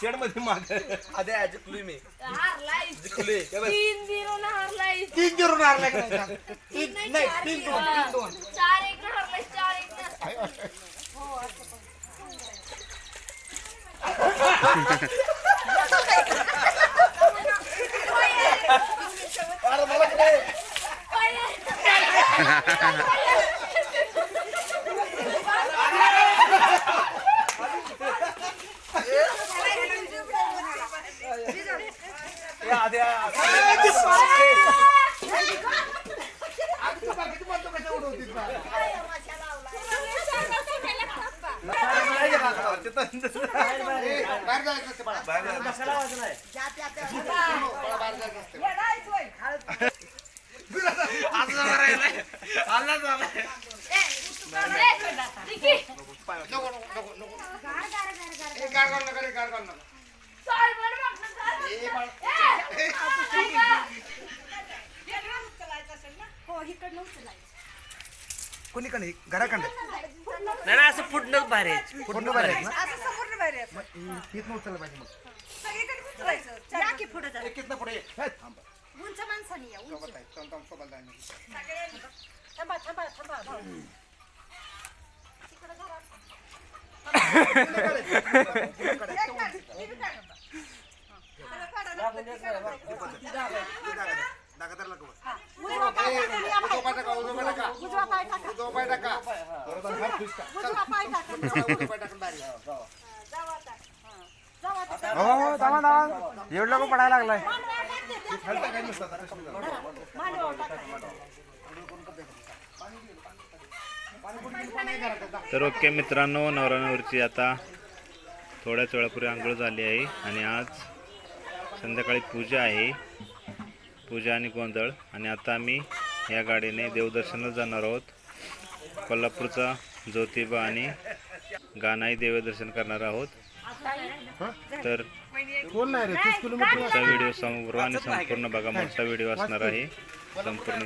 शेडमध्ये माग आधी जिंकलोय मी हारलायस. जिंकलोय काय बस. तीन झिरो न हारलायस. तीन जिरून हारला की नाही? तीन नाही, तीन. दोन तीन दोन चार एक न हारलायस, चार एक न. अरे मला काय निकी. नको, नको, नको, गार घालू नका रे, गार घालू नका. कोणीकडे घराकडे नाही नाही, असं फुटणंच भारी आहे. बाहेर आहेत ना असं समोरनं बाहेर येत. मग उचललं पाहिजे मग सगळीकडे उचलायचं. या की पुढं जा. एक इथनं पुढे ये. हे, थांब. उंच माणसाने या, उंच. सोबत आहे. थांब, थांब, सोबत आहे. सगळ्यांनी. थांबा, थांबा, थांबा, भाऊ. तिकडं जरा. एक काढ, तिकडं काढ. त्याला काढा ना, तिकडं काढा. हा. उजवा पाय टाका, या उजवा पाय. पाय टाका, उजवा पाय टाका. उजवा पाय टाका. उजवा पाय टाका. बरोबर, हात खुश का? उजवा पाय टाका. उजवा पाय टाकून बाहेर ये. जावा आता. हा. जावा आता. हो थांबा थांबा एवढं लोक पडायला लागलाय मांडवावर टाकते? मांडवावर टाका. तर ओके मित्रांनो नवरा नवरीची आता थोड्याच वेळापूर्वी आंघोळ झाली आहे आणि आज संध्याकाळी पूजा आहे पूजा आणि गोंधळ. आणि आता आम्ही या गाडीने देवदर्शनाला जाणार आहोत. कोल्हापूरचा ज्योतिबा आणि गाणाई देवदर्शन करणार आहोत. तर मोठा व्हिडिओ सर्वांनी संपूर्ण बघा मोठा व्हिडिओ असणार आहे. संपूर्ण